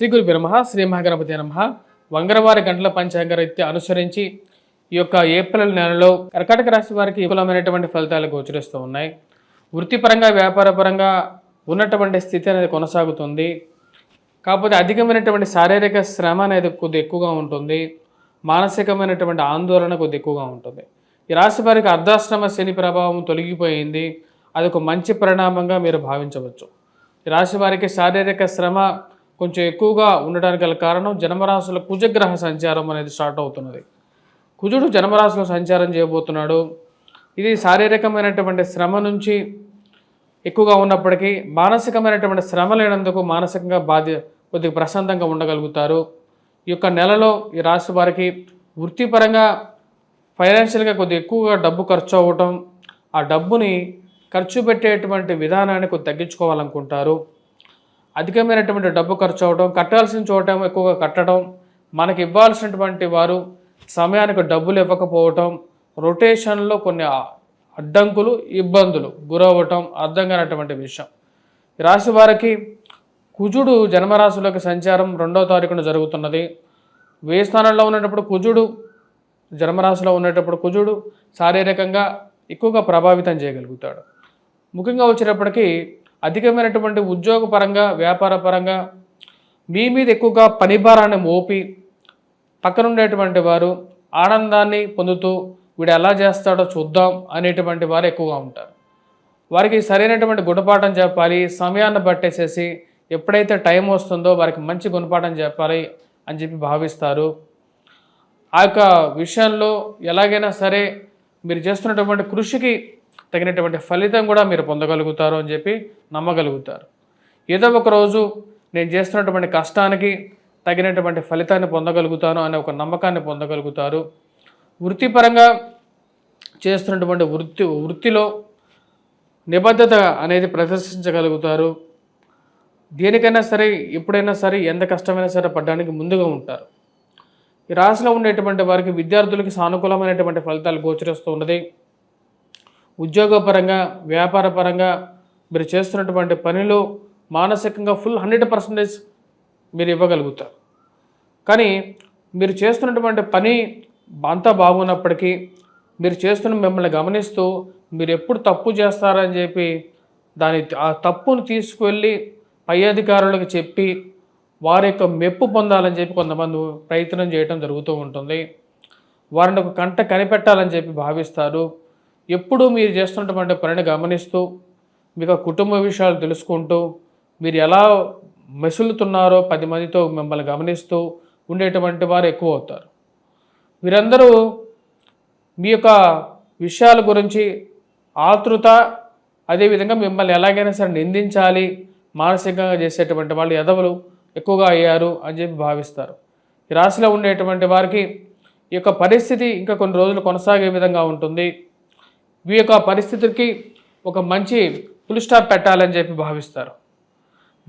శ్రీ గురు నమ శ్రీ మహాగణపతి నమ. వంగరవారి గంటల పంచాంగ రీత్యా అనుసరించి ఈ యొక్క ఏప్రిల్ నెలలో కర్కాటక రాశి వారికి విపులమైనటువంటి ఫలితాలు గోచరిస్తూ ఉన్నాయి. వృత్తిపరంగా వ్యాపారపరంగా ఉన్నటువంటి స్థితి అనేది కొనసాగుతుంది. కాకపోతే అధికమైనటువంటి శారీరక శ్రమ అనేది కొద్ది ఎక్కువగా ఉంటుంది. మానసికమైనటువంటి ఆందోళన కొద్ది ఎక్కువగా ఉంటుంది. ఈ రాశి వారికి అర్ధాశ్రమ శని ప్రభావం తొలగిపోయింది. అది ఒక మంచి పరిణామంగా మీరు భావించవచ్చు. ఈ రాశి వారికి శారీరక శ్రమ కొంచెం ఎక్కువగా ఉండడానికి గల కారణం జన్మరాశుల కుజగ్రహ సంచారం అనేది స్టార్ట్ అవుతున్నది. కుజుడు జన్మరాశిలో సంచారం చేయబోతున్నాడు. ఇది శారీరకమైనటువంటి శ్రమ నుంచి ఎక్కువగా ఉన్నప్పటికీ మానసికమైనటువంటి శ్రమ లేనందుకు మానసికంగా బాధ్య కొద్దిగా ప్రశాంతంగా ఉండగలుగుతారు. ఈ యొక్క నెలలో ఈ రాశి వారికి వృత్తిపరంగా ఫైనాన్షియల్గా కొద్దిగా ఎక్కువగా డబ్బు ఖర్చు అవ్వటం ఆ డబ్బుని ఖర్చు పెట్టేటువంటి విధానాన్ని కొద్ది తగ్గించుకోవాలనుకుంటారు. అధికమైనటువంటి డబ్బు ఖర్చు అవడం కట్టాల్సిన చోట ఎక్కువగా కట్టడం మనకి ఇవ్వాల్సినటువంటి వారు సమయానికి డబ్బులు ఇవ్వకపోవటం రొటేషన్లో కొన్ని అడ్డంకులు ఇబ్బందులు గురవ్వటం అర్థం కానటువంటి విషయం రాశి వారికి కుజుడు జన్మరాశిలోకి సంచారం రెండవ తారీఖున జరుగుతున్నది. వేయి స్థానంలో ఉన్నప్పుడు కుజుడు జన్మరాశిలో ఉండేటప్పుడు కుజుడు శారీరకంగా ఎక్కువగా ప్రభావితం చేయగలుగుతాడు. ముఖ్యంగా వచ్చేటప్పటికీ అధికమైనటువంటి ఉద్యోగపరంగా వ్యాపార పరంగా మీ మీద ఎక్కువగా పనిభారాన్ని మోపి పక్కనుండేటువంటి వారు ఆనందాన్ని పొందుతూ వీడు ఎలా చేస్తాడో చూద్దాం అనేటువంటి వారు ఎక్కువగా ఉంటారు. వారికి సరైనటువంటి గుణపాఠం చెప్పాలి సమయాన్ని పట్టేసేసి ఎప్పుడైతే టైం వస్తుందో వారికి మంచి గుణపాఠం చెప్పాలి అని చెప్పి భావిస్తారు. ఆ యొక్క విషయంలో ఎలాగైనా సరే మీరు చేస్తున్నటువంటి కృషికి తగినటువంటి ఫలితం కూడా మీరు పొందగలుగుతారు అని చెప్పి నమ్మగలుగుతారు. ఏదో ఒక రోజు నేను చేస్తున్నటువంటి కష్టానికి తగినటువంటి ఫలితాన్ని పొందగలుగుతాను అనే ఒక నమ్మకాన్ని పొందగలుగుతారు. వృత్తిపరంగా చేస్తున్నటువంటి వృత్తి వృత్తిలో నిబద్ధత అనేది ప్రదర్శించగలుగుతారు. దేనికైనా సరే ఎప్పుడైనా సరే ఎంత కష్టమైనా సరే పడడానికి ముందుగా ఉంటారు. ఈ రాశిలో ఉండేటువంటి వారికి విద్యార్థులకి సానుకూలమైనటువంటి ఫలితాలు గోచరిస్తూ ఉన్నది. ఉద్యోగపరంగా వ్యాపారపరంగా మీరు చేస్తున్నటువంటి పనిలో మానసికంగా ఫుల్ హండ్రెడ్ పర్సెంటేజ్ మీరు ఇవ్వగలుగుతారు. కానీ మీరు చేస్తున్నటువంటి పని అంతా బాగున్నప్పటికీ మీరు చేస్తున్న మిమ్మల్ని గమనిస్తూ మీరు ఎప్పుడు తప్పు చేస్తారని చెప్పి దాని ఆ తప్పును తీసుకువెళ్ళి పై అధికారులకు చెప్పి వారి యొక్క మెప్పు పొందాలని చెప్పి కొంతమంది ప్రయత్నం చేయటం జరుగుతూ ఉంటుంది. వారిని ఒక కంట కనిపెట్టాలని చెప్పి భావిస్తారు. ఎప్పుడూ మీరు చేస్తున్నటువంటి పనిని గమనిస్తూ మీకు కుటుంబ విషయాలు తెలుసుకుంటూ మీరు ఎలా మెసులుతున్నారో పది మందితో మిమ్మల్ని గమనిస్తూ ఉండేటువంటి వారు ఎక్కువ అవుతారు. వీరందరూ మీ యొక్క విషయాల గురించి ఆతృత అదేవిధంగా మిమ్మల్ని ఎలాగైనా సరే నిందించాలి మానసికంగా చేసేటువంటి వాళ్ళు ఎదవలు ఎక్కువగా అయ్యారు అని చెప్పి భావిస్తారు. ఈ రాశిలో ఉండేటువంటి వారికి ఈ యొక్క పరిస్థితి ఇంకా కొన్ని రోజులు కొనసాగే విధంగా ఉంటుంది. ఈ యొక్క పరిస్థితికి ఒక మంచి ఫుల్ స్టాప్ పెట్టాలని చెప్పి భావిస్తారు.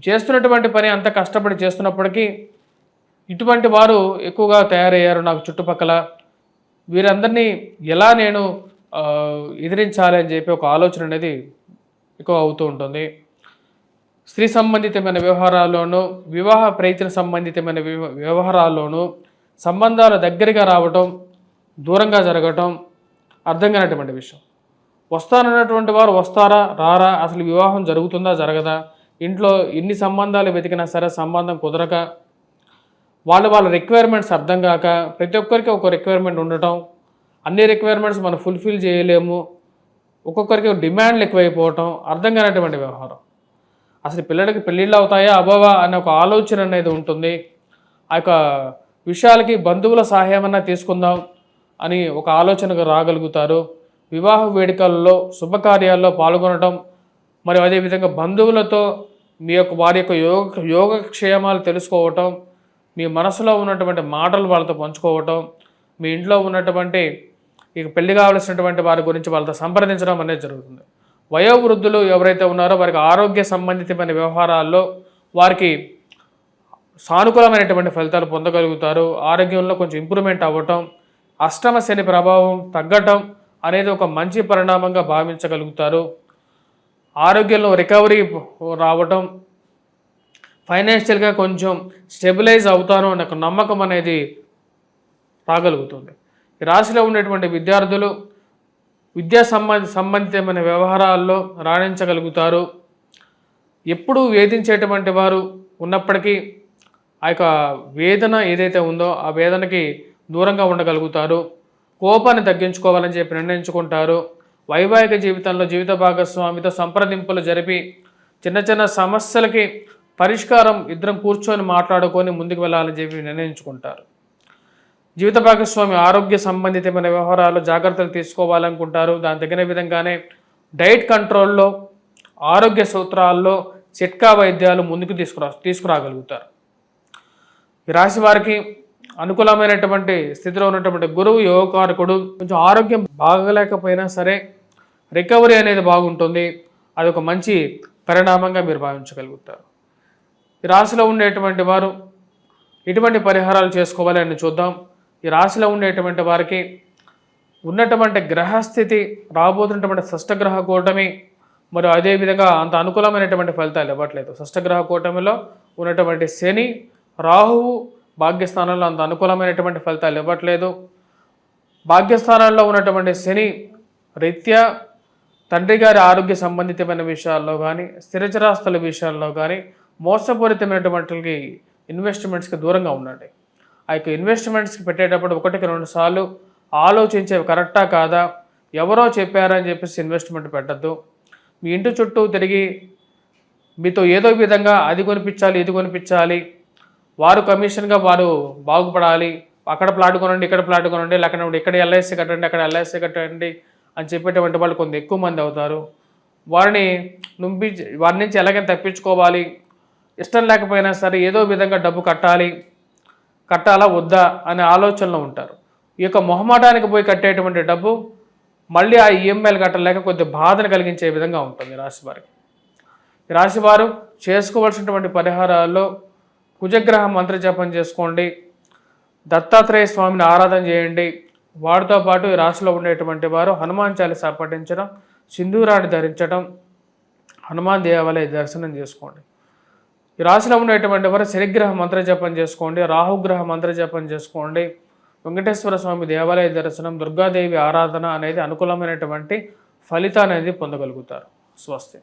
చేస్తున్నటువంటి పని అంత కష్టపడి చేస్తున్నప్పటికీ ఇటువంటి వారు ఎక్కువగా తయారయ్యారు నాకు చుట్టుపక్కల. వీరందరినీ ఎలా నేను ఎదిరించాలి అని చెప్పి ఒక ఆలోచన అనేది ఎక్కువ అవుతూ ఉంటుంది. స్త్రీ సంబంధితమైన వ్యవహారాల్లోనూ వివాహ ప్రయత్న సంబంధితమైన వ్యవహారాల్లోనూ సంబంధాలు దగ్గరగా రావటం దూరంగా జరగటం అర్థం కానటువంటి విషయం. వస్తానన్నటువంటి వారు వస్తారా రారా? అసలు వివాహం జరుగుతుందా జరగదా? ఇంట్లో ఎన్ని సంబంధాలు వెతికినా సరే సంబంధం కుదరక వాళ్ళ వాళ్ళ రిక్వైర్మెంట్స్ అర్థం కాక ప్రతి ఒక్కరికి ఒక రిక్వైర్మెంట్ ఉండటం అన్ని రిక్వైర్మెంట్స్ మనం ఫుల్ఫిల్ చేయలేము ఒక్కొక్కరికి డిమాండ్లు ఎక్కువైపోవటం అర్థం కానటువంటి వ్యవహారం. అసలు పిల్లలకి పెళ్ళిళ్ళు అవుతాయా అబావా అనే ఒక ఆలోచన అనేది ఉంటుంది. ఆ యొక్క విషయాలకి బంధువుల సహాయం అన్నా తీసుకుందాం అని ఒక ఆలోచనకు రాగలుగుతారు. వివాహ వేడుకల్లో శుభకార్యాల్లో పాల్గొనడం మరియు అదేవిధంగా బంధువులతో మీ యొక్క వారి యొక్క యోగ యోగక్షేమాలు తెలుసుకోవటం మీ మనసులో ఉన్నటువంటి మాటలు వాళ్ళతో పంచుకోవటం మీ ఇంట్లో ఉన్నటువంటి ఇక పెళ్ళి కావలసినటువంటి వారి గురించి వాళ్ళతో సంప్రదించడం అనేది జరుగుతుంది. వయోవృద్ధులు ఎవరైతే ఉన్నారో వారికి ఆరోగ్య సంబంధితమైన వ్యవహారాల్లో వారికి సానుకూలమైనటువంటి ఫలితాలు పొందగలుగుతారు. ఆరోగ్యంలో కొంచెం ఇంప్రూవ్మెంట్ అవ్వటం అష్టమ శని ప్రభావం తగ్గటం అనేది ఒక మంచి పరిణామంగా భావించగలుగుతారు. ఆరోగ్యంలో రికవరీ రావటం ఫైనాన్షియల్గా కొంచెం స్టెబిలైజ్ అవుతాను అనే ఒక నమ్మకం అనేది రాగలుగుతుంది. ఈ రాశిలో ఉండేటువంటి విద్యార్థులు విద్యా సంబంధ సంబంధితమైన వ్యవహారాల్లో రాణించగలుగుతారు. ఎప్పుడూ వేధించేటువంటి వారు ఉన్నప్పటికీ ఆ యొక్క వేదన ఏదైతే ఉందో ఆ వేదనకి దూరంగా ఉండగలుగుతారు. కోపాన్ని తగ్గించుకోవాలని చెప్పి నిర్ణయించుకుంటారు. వైవాహిక జీవితంలో జీవిత భాగస్వామితో సంప్రదింపులు జరిపి చిన్న చిన్న సమస్యలకి పరిష్కారం ఇద్దరం కూర్చొని మాట్లాడుకొని ముందుకు వెళ్ళాలని చెప్పి నిర్ణయించుకుంటారు. జీవిత భాగస్వామి ఆరోగ్య సంబంధితమైన వ్యవహారాలు జాగ్రత్తలు తీసుకోవాలనుకుంటారు. దాని తగిన విధంగానే డైట్ కంట్రోల్లో ఆరోగ్య సూత్రాల్లో చిట్కా వైద్యాలు ముందుకు తీసుకురా తీసుకురాగలుగుతారు. ఈ రాశి వారికి అనుకూలమైనటువంటి స్థితిలో ఉన్నటువంటి గురువు యోగకారకుడు కొంచెం ఆరోగ్యం బాగలేకపోయినా సరే రికవరీ అనేది బాగుంటుంది. అది ఒక మంచి పరిణామంగా మీరు భావించగలుగుతారు. ఈ రాశిలో ఉండేటువంటి వారు ఎటువంటి పరిహారాలు చేసుకోవాలి అని చూద్దాం. ఈ రాశిలో ఉండేటువంటి వారికి ఉన్నటువంటి గ్రహస్థితి రాబోతున్నటువంటి షష్టగ్రహ కూటమి మరి అదేవిధంగా అంత అనుకూలమైనటువంటి ఫలితాలు ఇవ్వట్లేదు. షష్టగ్రహ కూటమిలో ఉన్నటువంటి శని రాహువు భాగ్యస్థానంలో అంత అనుకూలమైనటువంటి ఫలితాలు ఇవ్వట్లేదు. భాగ్యస్థానాల్లో ఉన్నటువంటి శని రీత్యా తండ్రి గారి ఆరోగ్య సంబంధితమైన విషయాల్లో కానీ స్థిరచరాస్తుల విషయాల్లో కానీ మోసపూరితమైనటువంటి ఇన్వెస్ట్మెంట్స్కి దూరంగా ఉండండి. ఆ యొక్క ఇన్వెస్ట్మెంట్స్కి పెట్టేటప్పుడు ఒకటికి రెండు సార్లు ఆలోచించేవి కరెక్టా కాదా ఎవరో చెప్పారని చెప్పేసి ఇన్వెస్ట్మెంట్ పెట్టద్దు. మీ ఇంటి చుట్టూ తిరిగి మీతో ఏదో విధంగా అది కొనిపించాలి ఇది కొనిపించాలి వారు కమిషన్గా వారు బాగుపడాలి. అక్కడ ప్లాట్ కొనండి ఇక్కడ ప్లాట్ కొనండి లేకపోతే ఇక్కడ ఎల్ఐసి కట్టండి అక్కడ ఎల్ఐసి కట్టండి అని చెప్పేటువంటి వాళ్ళు కొంత ఎక్కువ మంది అవుతారు. వారిని నుంపి వారి నుంచి ఎలాగైనా తప్పించుకోవాలి. ఇష్టం లేకపోయినా సరే ఏదో విధంగా డబ్బు కట్టాలి. కట్టాలా వద్దా అనే ఆలోచనలో ఉంటారు. ఈ యొక్క మొహమాటానికి పోయి కట్టేటువంటి డబ్బు మళ్ళీ ఆ ఈఎంఐలు కట్టలేక కొద్ది బాధను కలిగించే విధంగా ఉంటుంది రాశివారికి రాశివారు చేసుకోవాల్సినటువంటి పరిహారాల్లో కుజగ్రహ మంత్రజపం చేసుకోండి. దత్తాత్రేయ స్వామిని ఆరాధన చేయండి. వాటితో పాటు ఈ రాశిలో ఉండేటువంటి వారు హనుమాన్ చాలీసా పఠించడం సింధూరాన్ని ధరించడం హనుమాన్ దేవాలయ దర్శనం చేసుకోండి. ఈ రాశిలో ఉండేటువంటి వారు శనిగ్రహ మంత్రజపం చేసుకోండి రాహుగ్రహ మంత్రజపం చేసుకోండి. వెంకటేశ్వర స్వామి దేవాలయ దర్శనం దుర్గాదేవి ఆరాధన అనేది అనుకూలమైనటువంటి ఫలితాన్ని అనేది పొందగలుగుతారు. స్వస్తి.